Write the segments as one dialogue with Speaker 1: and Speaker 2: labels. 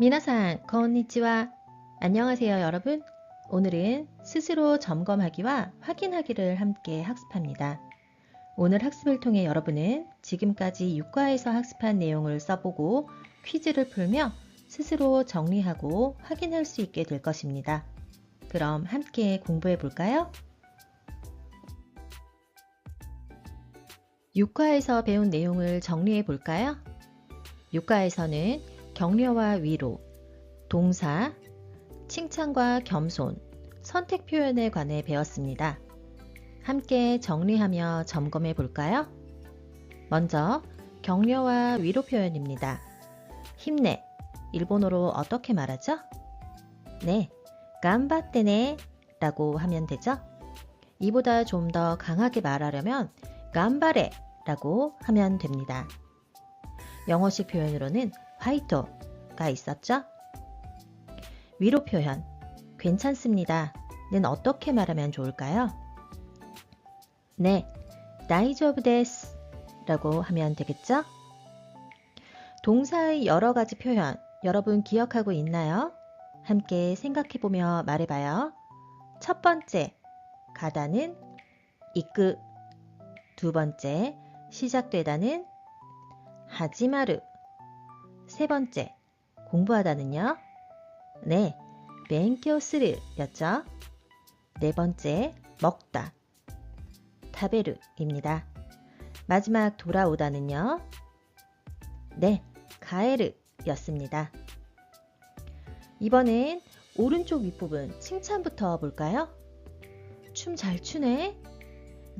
Speaker 1: 미나상, 건니치와. 안녕하세요, 여러분. 오늘은 스스로 점검하기와 확인하기를 함께 학습합니다. 오늘 학습을 통해 여러분은 지금까지 육과에서 학습한 내용을 써보고 퀴즈를 풀며 스스로 정리하고 확인할 수 있게 될 것입니다. 그럼 함께 공부해 볼까요? 육과에서 배운 내용을 정리해 볼까요? 육과에서는 격려와 위로, 동사, 칭찬과 겸손, 선택 표현에 관해 배웠습니다. 함께 정리하며 점검해 볼까요? 먼저 격려와 위로 표현입니다. 힘내. 일본어로 어떻게 말하죠? 네, 간바떼네 라고 하면 되죠? 이보다 좀 더 강하게 말하려면 간바레 라고 하면 됩니다. 영어식 표현으로는 화이토가 있었죠? 위로 표현, 괜찮습니다. 는 어떻게 말하면 좋을까요? 네, 다이조브 데스 라고 하면 되겠죠? 동사의 여러 가지 표현, 여러분 기억하고 있나요? 함께 생각해보며 말해봐요. 첫 번째, 가다는 이끄. 두 번째, 시작되다는 하지마르. 세 번째, 공부하다는요? 네, 벤교스르 였죠? 네 번째, 먹다. 타베르입니다. 마지막 돌아오다는요? 네, 가에르 였습니다. 이번엔 오른쪽 윗부분 칭찬부터 볼까요? 춤 잘 추네?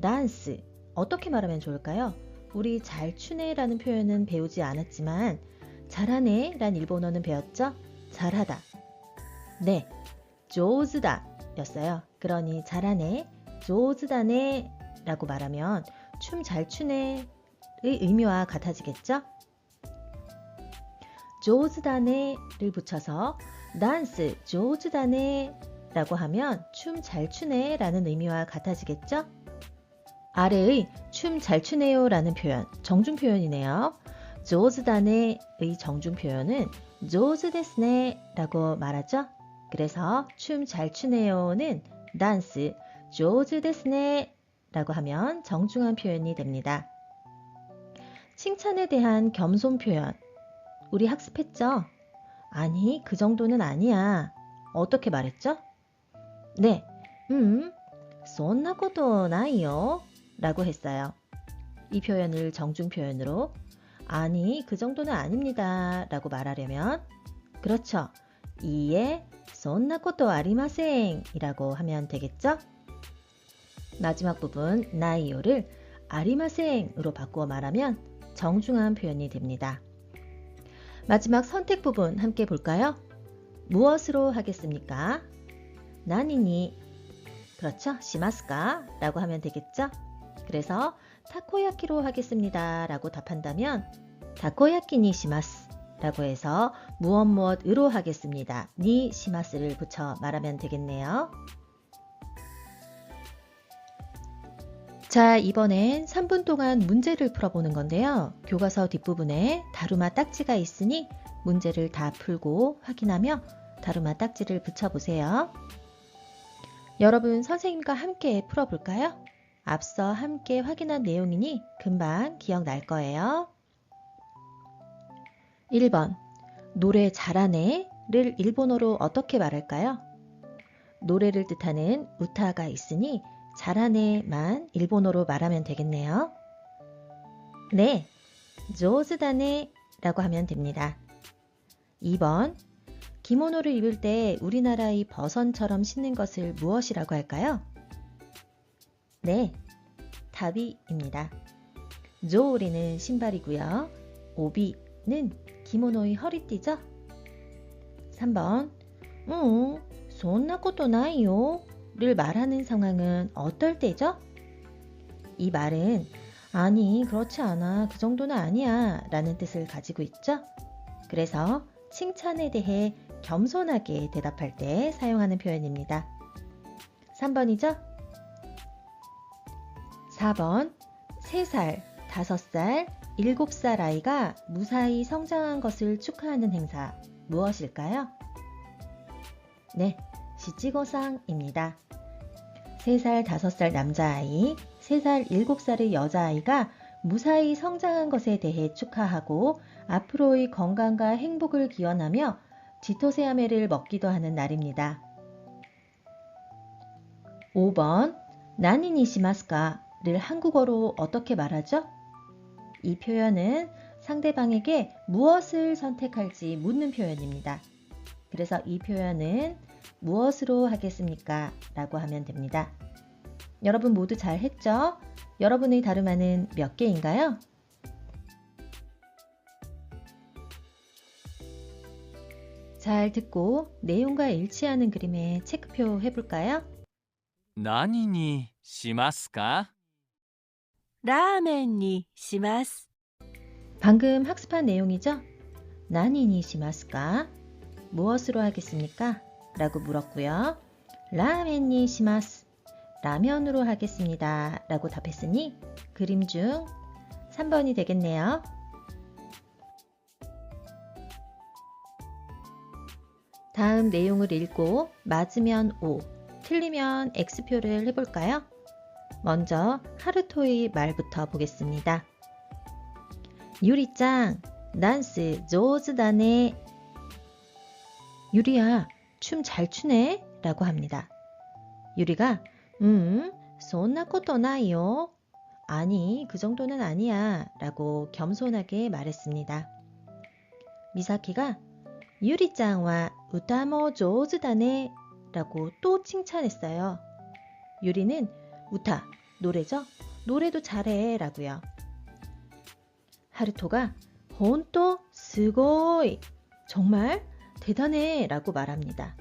Speaker 1: 단스. 어떻게 말하면 좋을까요? 우리 잘 추네 라는 표현은 배우지 않았지만 잘하네 란 일본어는 배웠죠? 잘하다. 네, 조즈다 였어요. 그러니 잘하네, 조즈다네 라고 말하면 춤 잘 추네의 의미와 같아지겠죠? 조즈다네를 붙여서 단스 조즈다네 라고 하면 춤 잘 추네 라는 의미와 같아지겠죠? 아래의 춤 잘 추네요 라는 표현, 정중 표현이네요. 조즈다네의 정중 표현은 조즈데스네 라고 말하죠. 그래서 춤 잘 추네요는 단스 조즈데스네 라고 하면 정중한 표현이 됩니다. 칭찬에 대한 겸손 표현 우리 학습했죠? 아니 그 정도는 아니야. 어떻게 말했죠? 네, 음, 손나고도 나이요 라고 했어요. 이 표현을 정중 표현으로 아니, 그 정도는 아닙니다. 라고 말하려면 그렇죠. 이에 손나코토 아리마생 이라고 하면 되겠죠? 마지막 부분 나이요를 아리마생으로 바꾸어 말하면 정중한 표현이 됩니다. 마지막 선택 부분 함께 볼까요? 무엇으로 하겠습니까? 나니니 그렇죠? 시마스까? 라고 하면 되겠죠? 그래서 타코야키로 하겠습니다 라고 답한다면 타코야키니 시마스 라고 해서 무엇 무엇으로 하겠습니다 니 시마스를 붙여 말하면 되겠네요. 자, 이번엔 3분 동안 문제를 풀어보는 건데요. 교과서 뒷부분에 다루마 딱지가 있으니 문제를 다 풀고 확인하며 다루마 딱지를 붙여보세요. 여러분 선생님과 함께 풀어볼까요? 앞서 함께 확인한 내용이니 금방 기억날 거예요. 1번 노래 잘하네 를 일본어로 어떻게 말할까요? 노래를 뜻하는 우타가 있으니 잘하네만 일본어로 말하면 되겠네요. 네, 조즈다네 라고 하면 됩니다. 2번 기모노를 입을 때 우리나라의 버선처럼 신는 것을 무엇이라고 할까요? 네, 다비입니다. 조리는 신발이고요. 오비는 기모노의 허리띠죠? 3번 응, 손나 것도 나요 를 말하는 상황은 어떨 때죠? 이 말은 아니, 그렇지 않아. 그 정도는 아니야. 라는 뜻을 가지고 있죠? 그래서 칭찬에 대해 겸손하게 대답할 때 사용하는 표현입니다. 3번이죠? 4번 3살, 5살, 7살 아이가 무사히 성장한 것을 축하하는 행사 무엇일까요? 네, 시치고상입니다. 3살, 5살 남자아이, 3살, 7살의 여자아이가 무사히 성장한 것에 대해 축하하고 앞으로의 건강과 행복을 기원하며 지토세아메를 먹기도 하는 날입니다. 5번 나니니시마스카 를 한국어로 어떻게 말하죠? 이 표현은 상대방에게 무엇을 선택할지 묻는 표현입니다. 그래서 이 표현은 무엇으로 하겠습니까? 라고 하면 됩니다. 여러분 모두 잘 했죠? 여러분의 다르마는 몇 개인가요? 잘 듣고 내용과 일치하는 그림에 체크표 해볼까요?
Speaker 2: 何にしますか
Speaker 3: 라멘이 시마스.
Speaker 1: 방금 학습한 내용이죠? 난이니 시마스까? 무엇으로 하겠습니까? 라고 물었고요. 라멘이 시마스. 라면으로 하겠습니다. 라고 답했으니 그림 중 3번이 되겠네요. 다음 내용을 읽고 맞으면 O, 틀리면 X표를 해볼까요? 먼저 하루토의 말부터 보겠습니다. 유리짱, 댄스 조즈다네. 유리야, 춤 잘 추네? 라고 합니다. 유리가, 음, 손나코토 나요. 아니, 그 정도는 아니야. 라고 겸손하게 말했습니다. 미사키가, 유리짱와 우타모 조즈다네. 라고 또 칭찬했어요. 유리는, 우타, 노래죠? 노래도 잘해. 라고요. 하루토가 혼또 스고이 정말 대단해 라고 말합니다.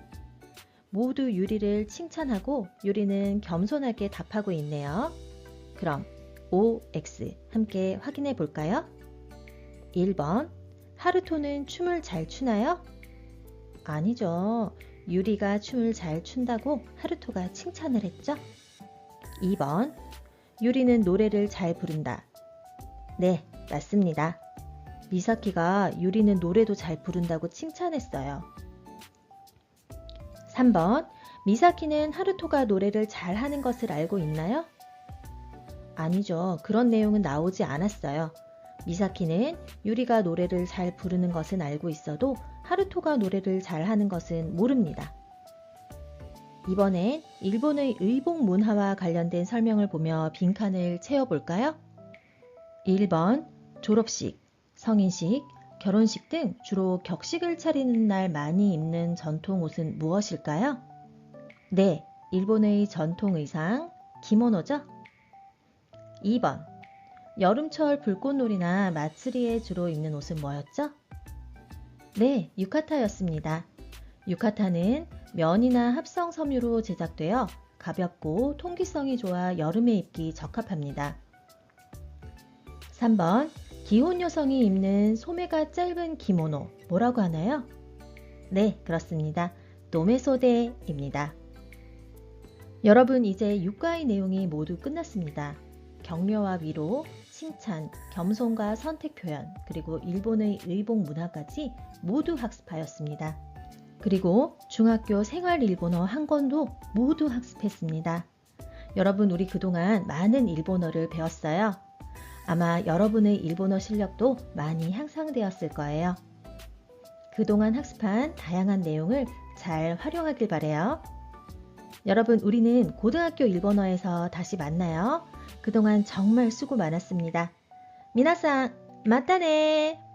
Speaker 1: 모두 유리를 칭찬하고 유리는 겸손하게 답하고 있네요. 그럼 OX 함께 확인해 볼까요? 1번 하루토는 춤을 잘 추나요? 아니죠. 유리가 춤을 잘 춘다고 하루토가 칭찬을 했죠? 2번 유리는 노래를 잘 부른다. 네, 맞습니다. 미사키가 유리는 노래도 잘 부른다고 칭찬했어요. 3번. 미사키는 하루토가 노래를 잘 하는 것을 알고 있나요? 아니죠. 그런 내용은 나오지 않았어요. 미사키는 유리가 노래를 잘 부르는 것은 알고 있어도 하루토가 노래를 잘 하는 것은 모릅니다. 이번엔 일본의 의복 문화와 관련된 설명을 보며 빈칸을 채워볼까요? 1번 졸업식, 성인식, 결혼식 등 주로 격식을 차리는 날 많이 입는 전통 옷은 무엇일까요? 네, 일본의 전통 의상, 기모노죠? 2번 여름철 불꽃놀이나 마츠리에 주로 입는 옷은 뭐였죠? 네, 유카타였습니다. 유카타는 면이나 합성 섬유로 제작되어 가볍고 통기성이 좋아 여름에 입기 적합합니다. 3번 기혼 여성이 입는 소매가 짧은 기모노 뭐라고 하나요? 네, 그렇습니다. 노메소데입니다. 여러분 이제 육가의 내용이 모두 끝났습니다. 격려와 위로, 칭찬, 겸손과 선택 표현, 그리고 일본의 의복 문화까지 모두 학습하였습니다. 그리고 중학교 생활 일본어 한 권도 모두 학습했습니다. 여러분 우리 그동안 많은 일본어를 배웠어요. 아마 여러분의 일본어 실력도 많이 향상되었을 거예요. 그동안 학습한 다양한 내용을 잘 활용하길 바래요. 여러분, 우리는 고등학교 일본어에서 다시 만나요. 그동안 정말 수고 많았습니다. 미나상, 맞다네!